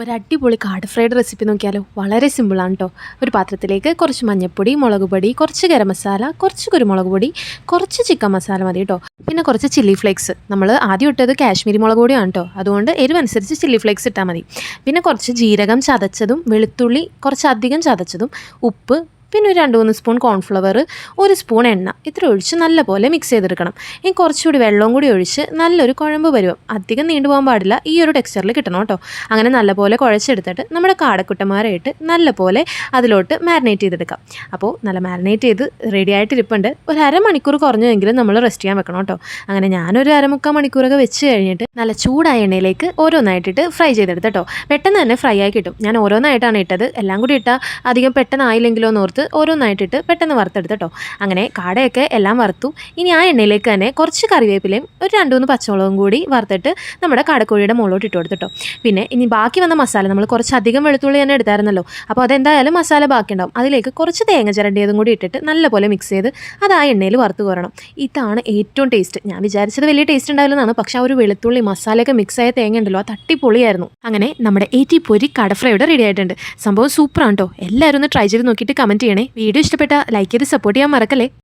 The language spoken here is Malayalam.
ഒരു അടിപൊളി കാട് ഫ്രൈഡ് റെസിപ്പി നോക്കിയാലോ? വളരെ സിമ്പിളാണ് കേട്ടോ ഒരു പാത്രത്തിലേക്ക് കുറച്ച് മഞ്ഞൾപ്പൊടി മുളക് പൊടി കുറച്ച് ഗരം മസാല കുറച്ച് കുരുമുളക് പൊടി കുറച്ച് ചിക്കൻ മസാല മതി കേട്ടോ പിന്നെ കുറച്ച് ചില്ലി ഫ്ലേക്സ് നമ്മൾ ആദ്യം ഇട്ടത് കാശ്മീരി മുളക് പൊടിയാണ് കേട്ടോ അതുകൊണ്ട് എരിവനുസരിച്ച് ചില്ലി ഫ്ലേക്സ് ഇട്ടാൽ മതി. പിന്നെ കുറച്ച് ജീരകം ചതച്ചതും വെളുത്തുള്ളി കുറച്ചധികം ചതച്ചതും ഉപ്പ് പിന്നെ ഒരു രണ്ട് മൂന്ന് സ്പൂൺ കോൺഫ്ലവർ ഒരു സ്പൂൺ എണ്ണ ഇത്ര ഒഴിച്ച് നല്ലപോലെ മിക്സ് ചെയ്തെടുക്കണം. ഇനി കുറച്ചുകൂടി വെള്ളവും കൂടി ഒഴിച്ച് നല്ലൊരു കുഴമ്പ് പരുവം. അധികം നീണ്ടു പോകാൻ പാടില്ല ഈ ഒരു ടെക്സ്ചറിൽ കിട്ടണം കേട്ടോ. അങ്ങനെ നല്ലപോലെ കുഴച്ചെടുത്തിട്ട് നമ്മുടെ കാടക്കുട്ടന്മാരായിട്ട് നല്ലപോലെ അതിലോട്ട് മാരിനേറ്റ് ചെയ്തെടുക്കാം. അപ്പോൾ നല്ല മാരിനേറ്റ് ചെയ്ത് റെഡി ആയിട്ടിരിപ്പുണ്ട്. ഒരു അരമണിക്കൂർ കുറഞ്ഞെങ്കിലും നമ്മൾ റെസ്റ്റ് ചെയ്യാൻ വെക്കണം കേട്ടോ. അങ്ങനെ ഞാനൊരു അരമുക്കാൽ മണിക്കൂറൊക്കെ വെച്ച് കഴിഞ്ഞിട്ട് നല്ല ചൂടായ എണ്ണയിലേക്ക് ഓരോന്നായിട്ടിട്ട് ഫ്രൈ ചെയ്തെടുത്ത് കേട്ടോ. പെട്ടെന്ന് തന്നെ ഫ്രൈ ആയി കിട്ടും. ഞാൻ ഓരോന്നായിട്ടാണ് ഇട്ടത്. എല്ലാം കൂടി ഇട്ടാൽ അധികം പെട്ടെന്ന് പെട്ടെന്നായില്ലെങ്കിലോ എന്ന് ഓർത്ത് ഓരോന്നായിട്ടിട്ട് പെട്ടെന്ന് വറുത്തെടുത്ത് കേട്ടോ അങ്ങനെ കാടയൊക്കെ എല്ലാം വറുത്തു. ഇനി ആ എണ്ണയിലേക്ക് തന്നെ കുറച്ച് കറിവേപ്പിലയും ഒരു രണ്ട് മൂന്ന് പച്ചമുളകും കൂടി വറുത്തിട്ട് നമ്മുടെ കാടക്കോഴിയുടെ മുകളിലോട്ട് ഇട്ട് കൊടുത്തിട്ടോ പിന്നെ ഇനി ബാക്കി വന്ന മസാല നമ്മൾ കുറച്ചധികം വെളുത്തുള്ളി തന്നെ എടുത്തായിരുന്നല്ലോ. അപ്പോൾ അതെന്തായാലും മസാല ബാക്കി ഉണ്ടാവും. അതിലേക്ക് കുറച്ച് തേങ്ങ ചിരണ്ടിയതും കൂടി ഇട്ടിട്ട് നല്ലപോലെ മിക്സ് ചെയ്ത് അത് ആ എണ്ണയിൽ വറുത്ത് കോരണം. ഇതാണ് ഏറ്റവും ടേസ്റ്റ് ഞാൻ വിചാരിച്ചത് വലിയ ടേസ്റ്റ് ഉണ്ടാവില്ലെന്നാണ്. പക്ഷേ ആ ഒരു വെളുത്തുള്ളി മസാലയൊക്കെ മിക്സ് ആയ തേങ്ങ ഉണ്ടല്ലോ ആ തട്ടിപ്പൊളിയായിരുന്നു അങ്ങനെ നമ്മുടെ ഏറ്റി പൊരി കടഫ്രൈയുടെ റെഡി ആയിട്ടുണ്ട്. സംഭവം സൂപ്പറാണ് കേട്ടോ എല്ലാവരും ഒന്ന് ട്രൈ ചെയ്ത് നോക്കിയിട്ട് കമന്റ് ചെയ്യണേ. വീഡിയോ ഇഷ്ടപ്പെട്ട ലൈക്ക് ചെയ്ത് സപ്പോർട്ട് ചെയ്യാൻ മറക്കല്ലേ?